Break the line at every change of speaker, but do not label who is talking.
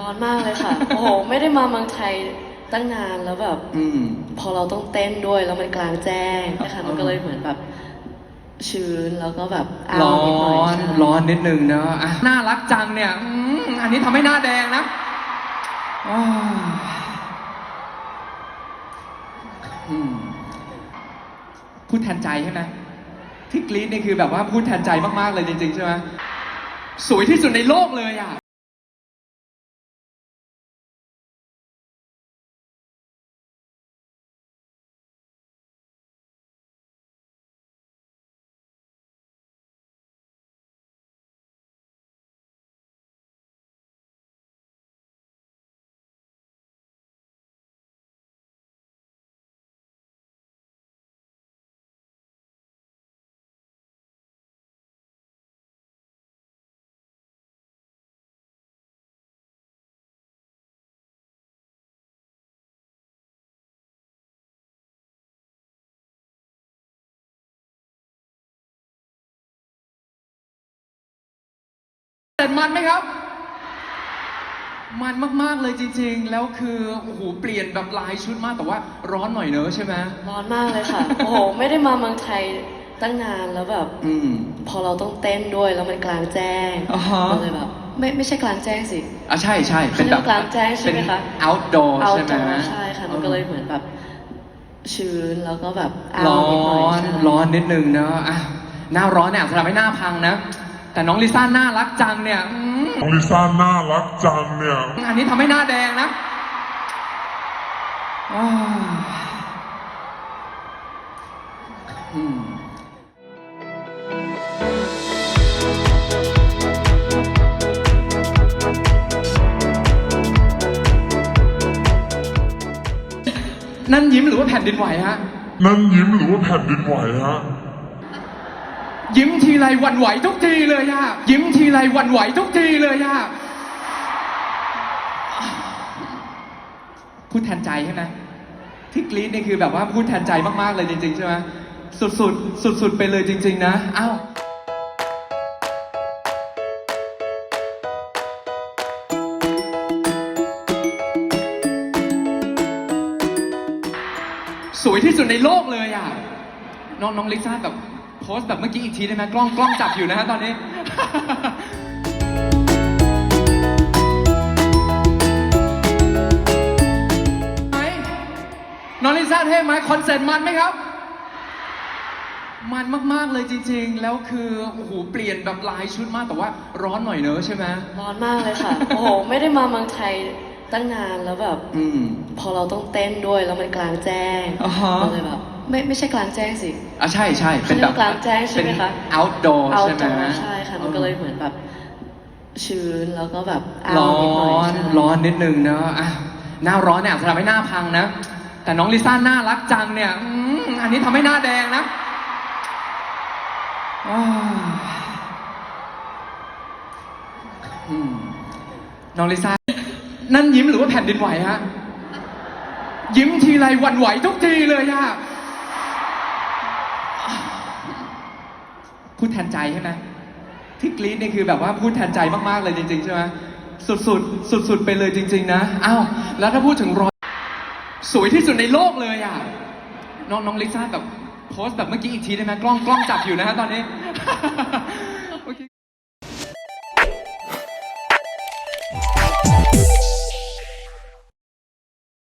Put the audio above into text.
ร้อนมากเลยค่ะ โอ้โห ไม่ได้มาเมืองไทยตั้งนานแล้วแบบ
อืม
พอเราต้องเต้นด้วยแล้วมันกลางแจ้งนะคะ
อ๋อ
มันก็เลยเหมือนแบบชื้นแล้วก็แบบอ้า
ร้
ว
อ
นิดหน่อย
น
ใช่
ร้อนนิดนึงเนอะอะน่ารักจังเนี่ยอืมอันนี้ทำให้หน้าแดงนะอ้าวอืมพูดแทนใจใช่ไหมที่กรี๊ดนี่คือแบบว่าพูดแทนใจมาก ๆ เลยจริง ๆ ใช่ไหมสวยที่สุดในโลกเลยอะ แต่มันไหมครับ มันมากๆเลยจริง ๆ แล้วคือโอ้โหเปลี่ยนแบบหลายชุดมากแต่ว่าร้อนหน่อยเนอะใช่ไหม
ร้อนมากเลยค่ะ โอ้โห ไม่ได้มาเมืองไทยตั้งนานแล้วแบบ
อืม
พอเราต้องเต้นด้วยแล้วมันกลางแจ้ง
อ่าฮะ
ก็เลยแบบ ไม่ไม่ใช่กลางแจ้งสิ
อะใช่ใช่เป็นแบบ
เขาเรียกว่ากลางแจ้งใช่ไหมคะ
เป็น outdoor
เอา
ใช่ไหม
ตัวใช่ค่ะ มันก็เลยเหมือนแบบชื้นแล้วก็แบบอ้า
ร้
ว
อ
นิดหน่อย
น
ใช่
ร้อนนิดนึงเนอะอะหน้าร้อนเนี่ยอาจจะทำให้หน้าพังนะ แต่น้องลิซ่าน่ารักจังเนี่ยอืม
น้องลิซ่าน่ารักจังเนี่ย
อันนี้ทำให้หน้าแดงนะอ้าวอืมนั่นยิ้มหรือว่าแผ่นดินไหวฮะ
นั่นยิ้มหรือว่าแผ่นดินไหวฮะ
ยิ้มทีไรวันไหวทุกทีเลยอะยิ้มทีไรวันไหวทุกทีเลยอะพูดแทนใจใช่ไหมที่กรี๊ดนี่คือแบบว่าพูดแทนใจมากๆเลยจริงๆใช่ไหมสุดๆ สุดๆ ไปเลยจริง ๆ นะอ้าวสวยที่สุดในโลกเลยอะ น้องน้องลิซ่าแบบ พสต์แบบเมื่อกี้อีกทีได้ไหมกล้องกล้องจับอยู่นะฮะตอนนี้ ไหมน้องลิซ่าเท่ไหมคอนเซ็ปต์มันไหมครับ มันมาก ๆ เลยจริง ๆ แล้วคือโอ้โหเปลี่ยนแบบหลายชุดมากแต่ว่าร้อนหน่อยเนอะใช่ไหม
ร้อนมากเลยค่ะ โอ้โห ไม่ได้มาเมืองไทยตั้งนานแล้วแบบ
อืม
พอเราต้องเต้นด้วยแล้วมันกลางแจ้ง
อ่าฮะ
ก็เลยแบบไม่ไม่ใช่กลางแจ้งสิ
อะใช่ใช่เป็นแบบ
เขาเรียกว่ากลางแจ้งใช่ไหมคะ
เป็น outdoor
เอา
ใช่ไหม
ตัวใช่ค่ะ มันก็เลยเหมือนแบบชื้นแล้วก็แบบอ้า
ร้
ว
อ
นิดหน่อย
น
ใช่
ร้อนนิดนึงเนอะอะหน้าร้อนเนี่ยอาจจะทำให้หน้าพังนะ แต่น้องลิซ่าน่ารักจังเนี่ยอืมอันนี้ทำให้หน้าแดงนะอ้าวอืมน้องลิซ่านั่นยิ้มหรือว่าแผ่นดินไหวฮะ ยิ้มทีไรหวั่นไหวทุกทีเลยอะ พูดแทนใจใช่ไหมที่กรี๊ดนี่คือแบบว่าพูดแทนใจมากๆเลยจริงๆใช่ไหมสุดๆสุดๆไปเลยจริง ๆ นะอ้าวแล้วถ้าพูดถึงรอยสวยที่สุดในโลกเลยอะน้องน้องลิซ่าแบบโพสแบบเมื่อกี้อีกทีได้ไหมกล้องกล้องจับอยู่นะฮะตอนนี้